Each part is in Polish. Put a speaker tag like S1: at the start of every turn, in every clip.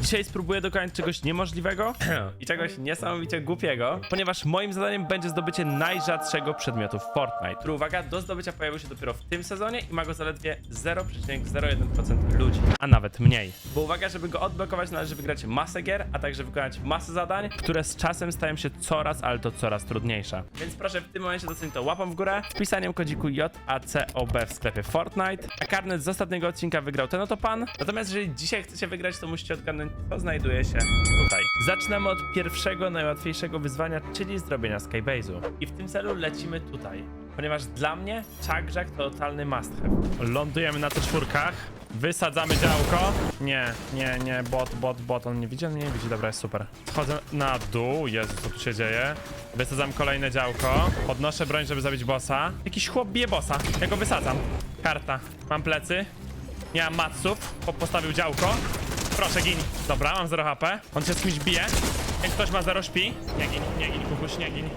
S1: Dzisiaj spróbuję dokonać czegoś niemożliwego i czegoś niesamowicie głupiego, ponieważ moim zadaniem będzie zdobycie najrzadszego przedmiotu w Fortnite, który, uwaga, do zdobycia pojawił się dopiero w tym sezonie i ma go zaledwie 0,01% ludzi, a nawet mniej. Bo uwaga, żeby go odblokować należy wygrać masę gier, a także wykonać masę zadań, które z czasem stają się coraz, ale to coraz trudniejsze. Więc proszę w tym momencie docenić to łapą w górę, wpisaniem kodziku JACOB w sklepie Fortnite, a karnet z ostatniego odcinka wygrał ten oto pan. Natomiast jeżeli dzisiaj chcecie wygrać, to musicie odgadnąć, co znajduje się tutaj. Zaczynamy od pierwszego, najłatwiejszego wyzwania, czyli zrobienia Skybase'u. I w tym celu lecimy tutaj. Ponieważ dla mnie Chuckjack to totalny must have. Lądujemy na tych czwórkach. Wysadzamy działko. Nie, nie, nie, bot, bot, bot. On nie widzi, on mnie nie widzi. Dobra, jest super. Schodzę na dół. Jezu, co tu się dzieje? Wysadzam kolejne działko. Podnoszę broń, żeby zabić bossa. Jakiś chłop bije bossa. Ja go wysadzam. Karta. Mam plecy. Nie mam matsów. Po postawił działko. Proszę, gin. Dobra, mam 0 HP. On się z kimś bije. Jak ktoś ma 0 śpi. Nie gin, nie gin, kukuś, nie gin.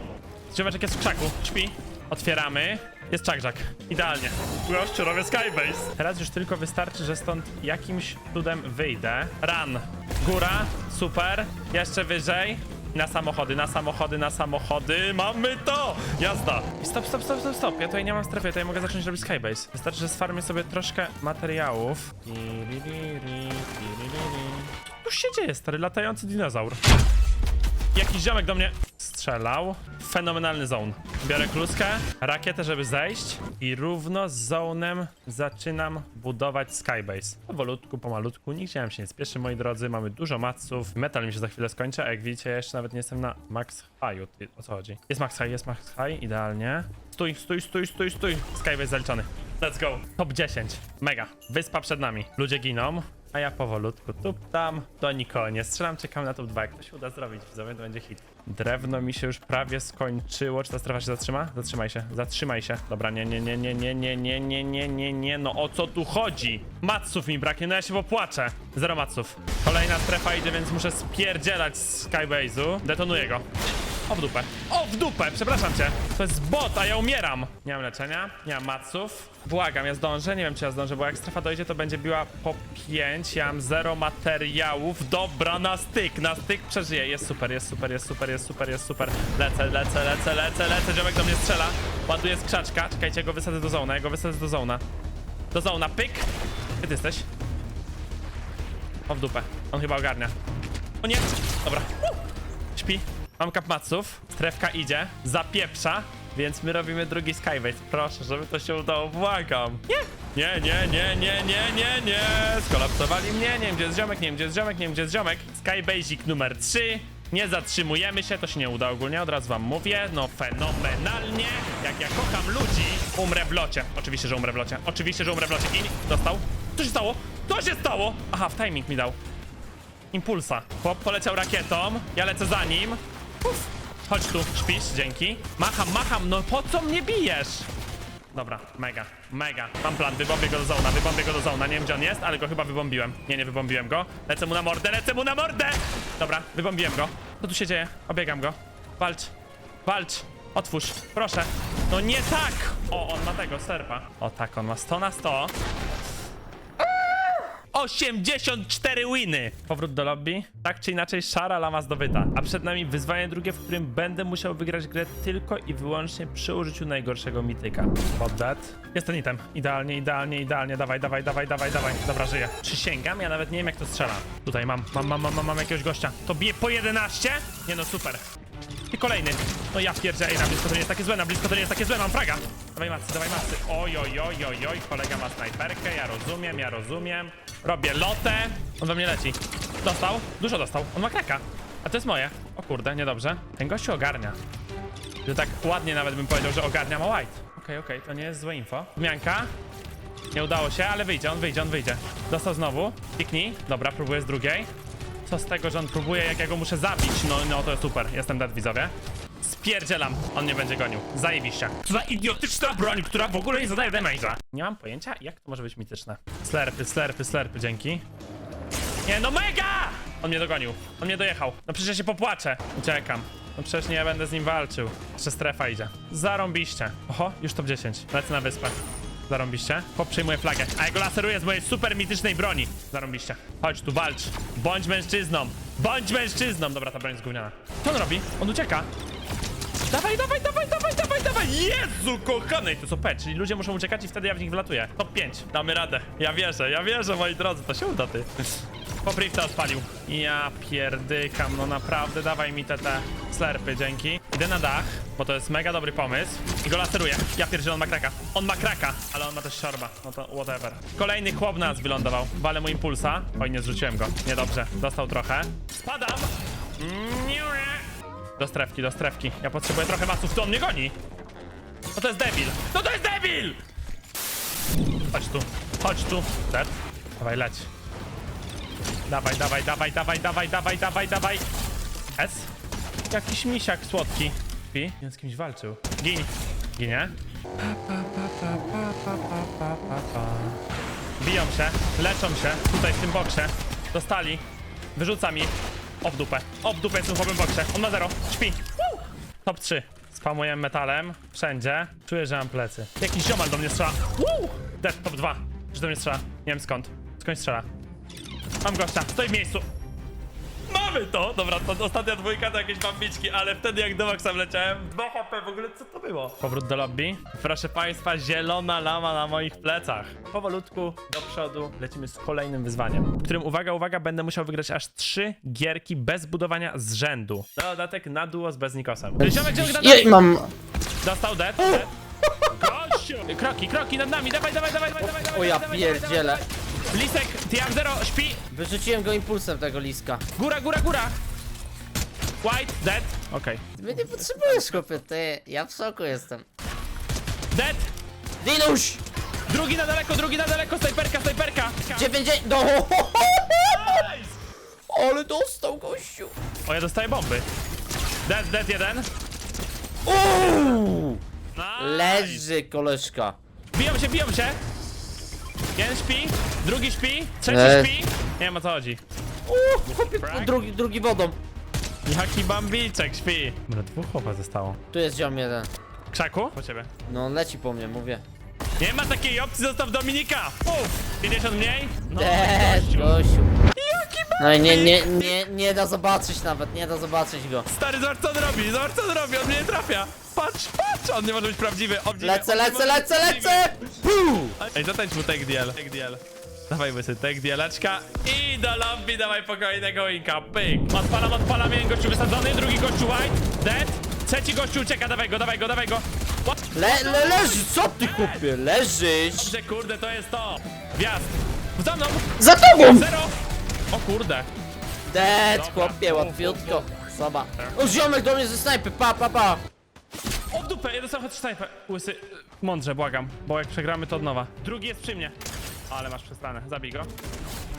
S1: Jak jest w krzaku. Śpi. Otwieramy. Jest czakżak. Idealnie. Gościu, robię skybase. Teraz już tylko wystarczy, że stąd jakimś cudem wyjdę. Run. Góra. Super. Jeszcze wyżej. Na samochody, na samochody, na samochody. Mamy to! Jazda! Stop, stop, stop, stop, stop. Ja tutaj nie mam strefy, ja tutaj mogę zacząć robić skybase. Wystarczy, że sfarmię sobie troszkę materiałów. Tiririri, tiririri. Już się dzieje, stary, latający dinozaur. Jakiś ziomek do mnie strzelał. Fenomenalny zone. Biorę kluskę, rakietę, żeby zejść i równo z zonem zaczynam budować skybase. Powolutku, pomalutku, nam się nie spieszy, moi drodzy. Mamy dużo maców. Metal mi się za chwilę skończy, a jak widzicie, jeszcze nawet nie jestem na max high'u. O co chodzi? Jest max high, jest max high, idealnie. Stój, stój, stój, stój, stój. Skybase zaliczony. Let's go. Top 10. Mega. Wyspa przed nami. Ludzie giną. A ja powolutku tup tam, do nikogo nie strzelam, czekam na top 2. Jak to się uda zrobić, widzowie, to będzie hit. Drewno mi się już prawie skończyło. Czy ta strefa się zatrzyma? Zatrzymaj się, zatrzymaj się. Dobra, nie, nie, nie, nie, nie, nie, nie, nie, nie, nie, nie, no o co tu chodzi? Matsów mi braknie, no ja się popłaczę. Zero matsów. Kolejna strefa idzie, więc muszę spierdzielać z Skybase'u. Detonuję go. O w dupę. O w dupę, przepraszam cię. To jest bot, a ja umieram. Nie mam leczenia, nie mam maców. Błagam, ja zdążę, nie wiem czy ja zdążę, bo jak strefa dojdzie, to będzie biła po 5. Ja mam zero materiałów. Dobra, na styk, na styk przeżyję. Jest super, jest super, jest super, jest super, jest super. Lecę, lecę, lecę, lecę, lecę. Ziomek do mnie strzela. Ładuje z krzaczka. Czekajcie, go wysadzę do zona, ja go wysadzę do zona. Do zona, pyk. Gdzie ty jesteś? O w dupę. On chyba ogarnia. O nie! Dobra. Uh! Śpi. Mam kapmaców. Strefka idzie. Zapieprza. Więc my robimy drugi skybase. Proszę, żeby to się udało. Błagam. Nie! Nie, nie, nie, nie, nie, nie, nie. Skolapsowali mnie. Nie wiem, gdzie jest ziomek, nie wiem, gdzie jest ziomek, nie wiem, gdzie jest ziomek. Skybasic numer 3. Nie zatrzymujemy się, to się nie uda ogólnie, od razu wam mówię. No fenomenalnie. Jak ja kocham ludzi, umrę w locie. Oczywiście, że umrę w locie. Oczywiście, że umrę w locie. Gin. Dostał. Co się stało? Co się stało? Aha, w timing mi dał impulsa. Chłop poleciał rakietą, ja lecę za nim. Uf. Chodź tu, śpisz, dzięki. Macham, macham, no po co mnie bijesz? Dobra, mega, mega. Mam plan, wybombię go do zona, wybombię go do zona. Nie wiem gdzie on jest, ale go chyba wybombiłem. Nie, nie wybombiłem go. Lecę mu na mordę, lecę mu na mordę! Dobra, wybombiłem go. Co tu się dzieje? Obiegam go. Walcz, walcz. Otwórz, proszę. No nie tak! O, on ma tego, serpa. O tak, on ma 100 na 100. 84 winy! Powrót do lobby. Tak czy inaczej, szara lama zdobyta. A przed nami wyzwanie drugie, w którym będę musiał wygrać grę tylko i wyłącznie przy użyciu najgorszego mityka. Pod that. Jest ten item. Idealnie, idealnie, idealnie. Dawaj, dawaj, dawaj, dawaj, dawaj. Dobra, żyję. Przysięgam, ja nawet nie wiem jak to strzela. Tutaj mam, mam, mam, mam, mam, jakiegoś gościa. To bije po 11? Nie no, super. I kolejny. No ja pierdzę, ej, na blisko to nie jest takie złe, na blisko to nie jest takie złe, mam fraga. Dawaj macy, dawaj macy. Oj, oj, oj, oj, oj, kolega ma snajperkę, ja rozumiem, ja rozumiem. Robię lotę. On we mnie leci. Dostał? Dużo dostał. On ma kraka. A to jest moje. O kurde, niedobrze. Ten gościu ogarnia. Że tak ładnie nawet bym powiedział, że ogarnia ma white. Okej, okej, to nie jest złe info. Zmianka. Nie udało się, ale wyjdzie, on wyjdzie, on wyjdzie. Dostał znowu. Piknij. Dobra, próbuję z drugiej. Co z tego, że on próbuje, jak ja go muszę zabić? No, no to jest super. Jestem dead, widzowie. Spierdzielam. On mnie będzie gonił. Zajebiście. Co za idiotyczna broń, która w ogóle nie zadaje damage'a. Nie mam pojęcia, jak to może być mityczne. Slerpy, slerpy, slerpy, dzięki. Nie, no mega! On mnie dogonił. On mnie dojechał. No przecież ja się popłaczę. Uciekam. No przecież nie będę z nim walczył. Jeszcze strefa idzie. Zarąbiście. Oho, już top 10. Lecę na wyspę. Zarąbiście. Chłop przejmuje flagę. A ja go laseruję z mojej super mitycznej broni. Zarąbiście. Chodź tu, walcz. Bądź mężczyzną. Bądź mężczyzną. Dobra, ta broń jest gówniana. Co on robi? On ucieka. Dawaj, dawaj, dawaj, dawaj, dawaj, dawaj! Jezu, kochany! To co P, czyli ludzie muszą uciekać i wtedy ja w nich wlatuję. Top 5. Damy radę. Ja wierzę, ja wierzę, moi drodzy. To się uda, ty. Poprifta odpalił. Ja pierdykam, no naprawdę, dawaj mi te, te slerpy, dzięki. Idę na dach, bo to jest mega dobry pomysł. I go laseruję. Ja pierdzielę, on ma kraka. On ma kraka, ale on ma też siorba. No to whatever. Kolejny chłop na nas wylądował. Walę mu impulsa. Oj, nie zrzuciłem go. Niedobrze. Dostał trochę. Spadam! Nie. Do strefki, do strefki. Ja potrzebuję trochę masów, to on mnie goni. No to jest debil. No to jest debil! Chodź tu, chodź tu. Dead. Dawaj, leć. Dawaj, dawaj, dawaj, dawaj, dawaj, dawaj, dawaj, dawaj. S? Jakiś misiak słodki. Pi? Nie z kimś walczył. Gin. Ginie. Biją się, leczą się, tutaj w tym boksie. Dostali. Wyrzuca mi. O w dupę. O w dupę jest w chłopym boksie. On ma zero. Śpi. Top 3. Spamuję metalem. Wszędzie. Czuję, że mam plecy. Jakiś ziomal do mnie strzela. Woo! Dead, top 2. Że do mnie strzela. Nie wiem skąd. Skąd strzela. Mam gościa. Stoi w miejscu. Mamy to! Dobra, to ostatnia dwójka to jakieś bambiczki, ale wtedy jak do Maxa leciałem, 2 HP w ogóle, co to było? Powrót do lobby. Proszę państwa, zielona lama na moich plecach. Powolutku do przodu lecimy z kolejnym wyzwaniem, w którym, uwaga, uwaga, będę musiał wygrać aż trzy gierki bez budowania z rzędu. Na dodatek na duo z Beznikosem. Ziomek, ziomek, nad
S2: Jej,
S1: nami!
S2: mam...
S1: Dostał dead, dead. Gościu! Kroki, kroki nad nami, dawaj, dawaj, dawaj, dawaj, dawaj,
S2: O ja
S1: dawaj, dawaj,
S2: pierdzielę.
S1: dawaj. Lisek, TM zero, śpi,
S2: Wyrzuciłem go impulsem tego liska.
S1: Góra, góra, góra! White, dead. Okej.
S2: Ty mnie nie potrzebujesz, chłopie, ty. Ja w szoku jestem.
S1: Dead!
S2: Dinuś!
S1: Drugi na daleko, drugi na daleko, snajperka, snajperka!
S2: 90... No!
S1: Nice!
S2: Ale dostał, gościu!
S1: O, ja dostaję bomby. Dead, dead jeden.
S2: Uuu!
S1: Nice.
S2: Leży, koleżka.
S1: Biją się, biją się! Jeden śpi, drugi śpi, trzeci
S2: Eee.
S1: śpi. Nie wiem o co chodzi.
S2: Uuu, chłopie, drugi, drugi wodą.
S1: Jaki bambiczek śpi. Dobra, dwóch chłopa zostało.
S2: Tu jest ziom jeden.
S1: Krzaku? Po ciebie.
S2: No, on leci po mnie, mówię.
S1: Nie ma takiej opcji, zostaw Dominika! Puf! 50 mniej? No,
S2: Dead,
S1: gościu.
S2: gościu.
S1: Jaki
S2: No i nie, nie, nie, nie da zobaczyć nawet, nie da zobaczyć go.
S1: Stary, zobacz co on robi, zobacz co on robi, on mnie nie trafia. Patrz, patrz, on nie może być prawdziwy. On nie-
S2: Lecę,
S1: on nie
S2: lecę,
S1: może
S2: lecę, lecę! Puu!
S1: Ej, zatańcz mu take DL, take DL. Dawaj łysy, take DL-eczka i do lobby dawaj pokojnego inka, pyk. Odpalam, odpalam, jeden gościu wysadzony, drugi gościu white, dead. Trzeci gościu ucieka, dawaj go, dawaj go, dawaj go. What?
S2: Le, le, leży, co ty chłopie? Leżysz!
S1: Dobrze, kurde, to jest to. Wjazd. Za mną,
S2: Za tobą!
S1: zero. O kurde.
S2: Dead,
S1: Dobra.
S2: chłopie, łatwiutko. Soba. O, ziomek do mnie ze snajpy, pa, pa, pa.
S1: O w dupę, jeden samochód snajper. Łysy, mądrze, błagam, bo jak przegramy to od nowa. Drugi jest przy mnie. Ale masz przestranę, zabij go.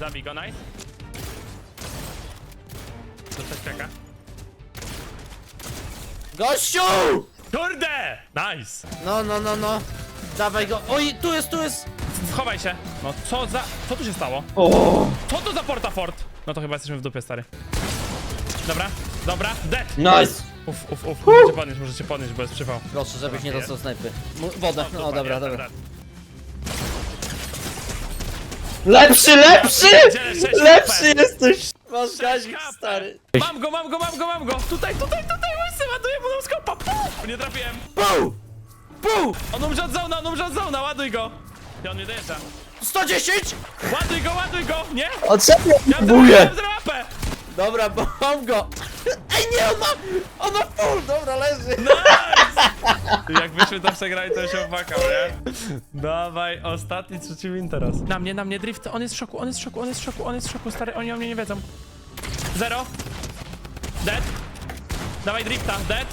S1: Zabij go, nice. Dostać czeka.
S2: Gościu!
S1: Kurde! Nice!
S2: No, no, no, no. Dawaj go. Oj, tu jest, tu jest.
S1: Schowaj się. No co za... Co tu się stało?
S2: O!
S1: Co to za portafort? No to chyba jesteśmy w dupie, stary. Dobra, dobra, dead!
S2: Nice!
S1: Uf, uf, uf, możecie podnieść, możecie podnieść, bo jest przypał.
S2: Proszę, żebyś nie dostał snajpy. M- Wodę. No, dobra, dobra. Lepszy, lepszy!
S1: Sześć
S2: Lepszy
S1: HP.
S2: jesteś! Masz gazik,
S1: HP.
S2: stary.
S1: Mam go, mam go, mam go, mam go! Tutaj, tutaj, tutaj, łysy, ładuję mu na skopa! Puf! Nie trafiłem!
S2: Pu! Pu!
S1: On umrze od zona, on umrze od zona, ładuj go! I on nie dojeżdża.
S2: 110!
S1: Ładuj go, ładuj go, nie?
S2: Odszedł
S1: Ja mam AP!
S2: Dobra, mam go. Nie, on ma... On ma full! Dobra, leży.
S1: Nice! Jak byśmy to przegrali, to się opłakał, nie? Dawaj, ostatni, trzeci win teraz. Na mnie, na mnie, drift, on jest w szoku, on jest w szoku, on jest w szoku, on jest w szoku, stary, oni o mnie nie wiedzą. Zero. Dead. Dawaj drifta, dead.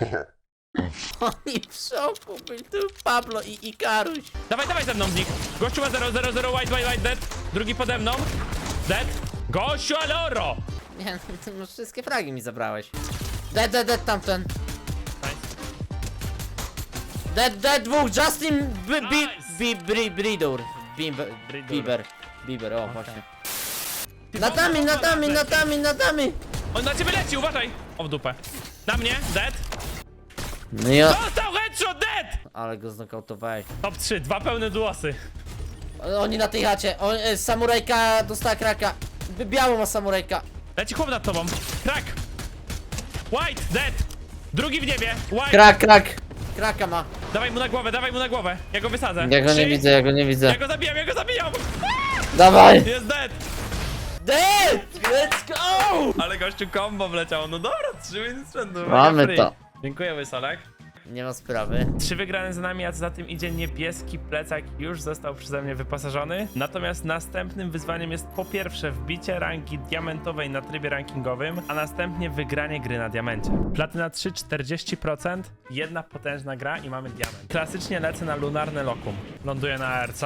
S2: Oni w szoku był tu Pablo i Ikaruś.
S1: Dawaj, dawaj ze mną, Nick. Gościu ma 0, 0, 0, white, white, white, dead. Drugi pode mną. Dead. Gościu, ale oro!
S2: Nie, no wszystkie fragi mi zabrałeś. Dead, dead, dead, tamten.
S1: Nice.
S2: Dead, dead, dwóch, Justin B, B. B. Bieber. Bieber, Bieber, o właśnie. Nad nami, nad nami, nad nami, nad nami.
S1: On na ciebie leci, uważaj! O w dupę. Na mnie, dead.
S2: No ja...
S1: Dostał headshot! 3 od dead!
S2: Ale go znokautowałeś.
S1: Top 3, dwa pełne duosy.
S2: Oni na tej chacie. O, e, samurajka dostała kraka. Białą ma samurajka.
S1: Leci chłop nad tobą. Krak! White, dead! Drugi w niebie, white!
S2: Krak, krak. Kraka ma.
S1: Dawaj mu na głowę, dawaj mu na głowę. Ja go wysadzę.
S2: Ja go nie
S1: Trzy.
S2: widzę, ja go nie widzę.
S1: Ja go zabijam, ja go zabijam!
S2: Dawaj!
S1: Jest dead!
S2: Dead! Let's go!
S1: Ale gościu combo wleciał. No dobra, trzy winy z rzędu. mega
S2: Mamy
S1: free.
S2: to.
S1: Dziękuję, Wysolek.
S2: Nie ma sprawy.
S1: Trzy wygrane za nami, a co za tym idzie niebieski plecak już został przeze mnie wyposażony. Natomiast następnym wyzwaniem jest po pierwsze wbicie rangi diamentowej na trybie rankingowym, a następnie wygranie gry na diamencie. Platyna 3 40%, jedna potężna gra i mamy diament. Klasycznie lecę na lunarne lokum. Ląduję na ARC.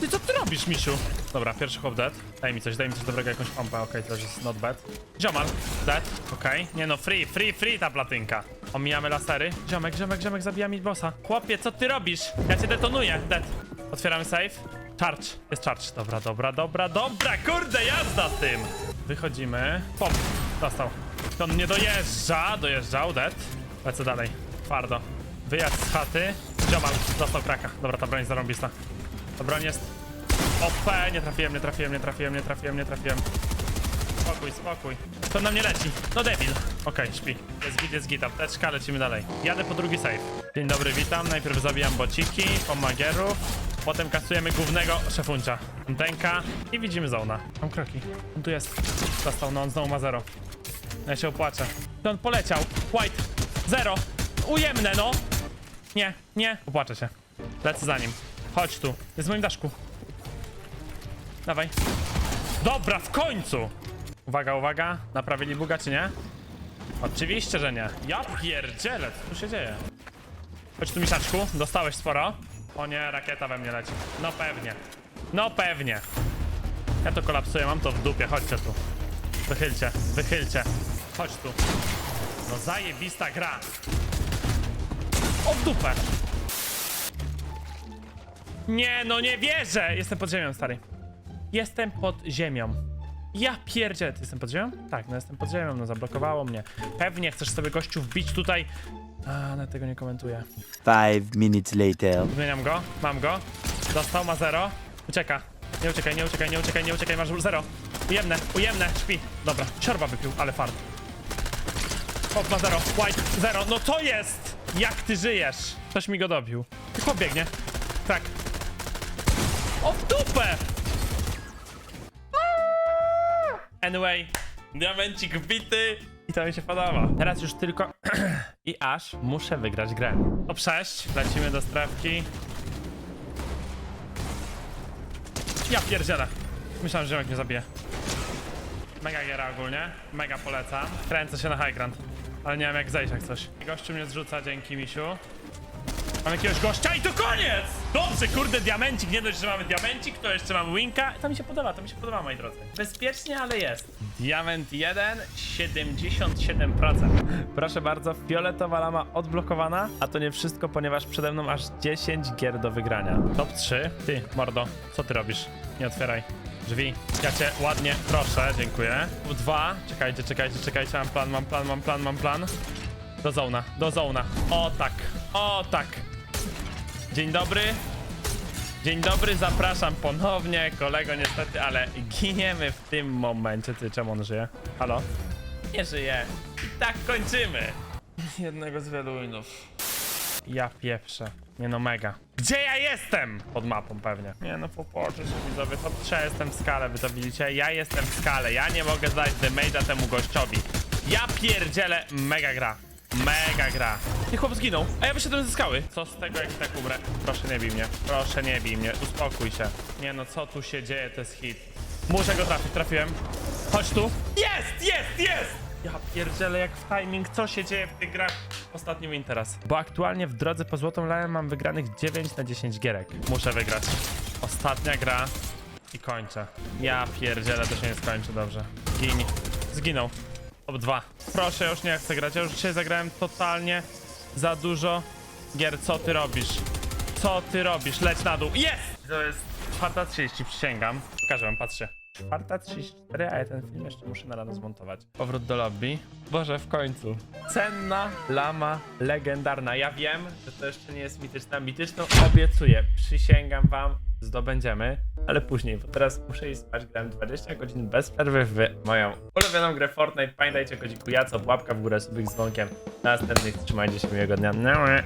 S1: Ty co ty robisz, misiu? Dobra, pierwszy hop dead. Daj mi coś, daj mi coś dobrego, jakąś pompę, okej, to już jest not bad. Ziomal, dead, okej. Nie no, free, free, free ta platynka. Omijamy lasery. Ziomek, ziomek, ziomek, zabija mi bossa. Chłopie, co ty robisz? Ja cię detonuję, dead. Otwieramy safe. Charge, jest charge. Dobra, dobra, dobra, dobra, kurde, jazda z tym. Wychodzimy. Pop, dostał. On nie dojeżdża, dojeżdżał, dead. Lecę dalej, twardo. Wyjazd z chaty. Ziomal, dostał kraka. Dobra, ta broń zarąbista. Ta broń jest OP, nie trafiłem, nie trafiłem, nie trafiłem, nie trafiłem, nie trafiłem. Spokój, spokój. To na mnie leci. No debil. Okej, śpi. Jest git, jest git. Apteczka, lecimy dalej. Jadę po drugi save. Dzień dobry, witam. Najpierw zabijam bociki, pomagierów. Potem kasujemy głównego szefuncia. Antenka i widzimy zona. Mam kroki. On tu jest. Dostał, no on znowu ma zero. Ja się opłaczę. To on poleciał. White. Zero. Ujemne, no. Nie, nie. Opłaczę się. Lecę za nim. Chodź tu. Jest w moim daszku. Dawaj. Dobra, w końcu! Uwaga, uwaga. Naprawili buga, czy nie? Oczywiście, że nie. Ja pierdzielę, co tu się dzieje? Chodź tu, misaczku. Dostałeś sporo. O nie, rakieta we mnie leci. No pewnie. No pewnie. Ja to kolapsuję, mam to w dupie. Chodźcie tu. Wychylcie, wychylcie. Chodź tu. No zajebista gra. O w dupę. Nie, no nie wierzę! Jestem pod ziemią, stary. Jestem pod ziemią. Ja pierdzielę, ty jestem pod ziemią? Tak, no jestem pod ziemią, no zablokowało mnie. Pewnie chcesz sobie gościu wbić tutaj. A, ale tego nie komentuję.
S3: Five minutes later.
S1: Zmieniam go, mam go. Dostał, ma zero. Ucieka. Nie uciekaj, nie uciekaj, nie uciekaj, nie uciekaj, masz zero. Ujemne, ujemne, śpi. Dobra, siorba wypił, ale fart. Hop ma zero, white, zero. No to jest! Jak ty żyjesz? Ktoś mi go dobił. Chłop biegnie. Tak. O w dupę! Anyway, diamencik wbity i to mi się podoba. Teraz już tylko i aż muszę wygrać grę. Top 6, lecimy do strefki. Ja pierdzielę. Myślałem, że ziomek mnie zabije. Mega giera ogólnie, mega polecam. Kręcę się na high ground, ale nie wiem jak zejść jak coś. Gościu mnie zrzuca, dzięki misiu. Mam jakiegoś gościa i to koniec! Dobrze, kurde, diamencik. Nie dość, że mamy diamencik, to jeszcze mamy winka. To mi się podoba, to mi się podoba, moi drodzy. Bezpiecznie, ale jest. Diament 1, 77%. Proszę bardzo, fioletowa lama odblokowana, a to nie wszystko, ponieważ przede mną aż 10 gier do wygrania. Top 3. Ty, mordo, co ty robisz? Nie otwieraj. Drzwi. Ja cię ładnie proszę, dziękuję. 2. Czekajcie, czekajcie, czekajcie, mam plan, mam plan, mam plan, mam plan. Do zona, do zona. O tak, o tak. Dzień dobry. Dzień dobry, zapraszam ponownie. Kolego, niestety, ale giniemy w tym momencie. Ty, czemu on żyje? Halo? Nie żyje. I tak kończymy. Jednego z wielu winów. Ja pieprzę. Nie no, mega. Gdzie ja jestem? Pod mapą pewnie. Nie no, popatrzę się widzowie. To trzeba jestem w skale, wy to widzicie? Ja jestem w skale. Ja nie mogę zdać damage'a temu gościowi. Ja pierdzielę. Mega gra. Mega gra. I chłop zginął, a ja wyszedłem ze skały. Co z tego, jak tak umrę? Proszę nie bij mnie. Proszę nie bij mnie. Uspokój się. Nie no, co tu się dzieje? To jest hit. Muszę go trafić, trafiłem. Chodź tu. Jest, jest, jest! Ja pierdzielę jak w timing, co się dzieje w tych grach? Ostatni win teraz. Bo aktualnie w drodze po złotą lałę mam wygranych 9 na 10 gierek. Muszę wygrać. Ostatnia gra i kończę. Ja pierdzielę, to się nie skończy dobrze. Gin. Zginął. Top 2. Proszę, już nie chcę grać. Ja już dzisiaj zagrałem totalnie za dużo gier. Co ty robisz? Co ty robisz? Leć na dół. Jest! To jest czwarta 30, przysięgam. Pokażę wam, patrzcie. 4.34, a ja ten film jeszcze muszę na rano zmontować. Powrót do lobby. Boże, w końcu. Cenna lama legendarna. Ja wiem, że to jeszcze nie jest mityczna. Mityczną obiecuję, przysięgam wam, zdobędziemy, ale później, bo teraz muszę iść spać. Grałem 20 godzin bez przerwy w moją ulubioną grę Fortnite. Pamiętajcie, kodziku Jaco, łapka w górę, subik z dzwonkiem. Na następnych trzymajcie się miłego dnia. Nara.